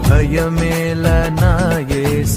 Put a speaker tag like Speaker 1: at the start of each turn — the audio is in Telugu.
Speaker 1: భయమేల నాయస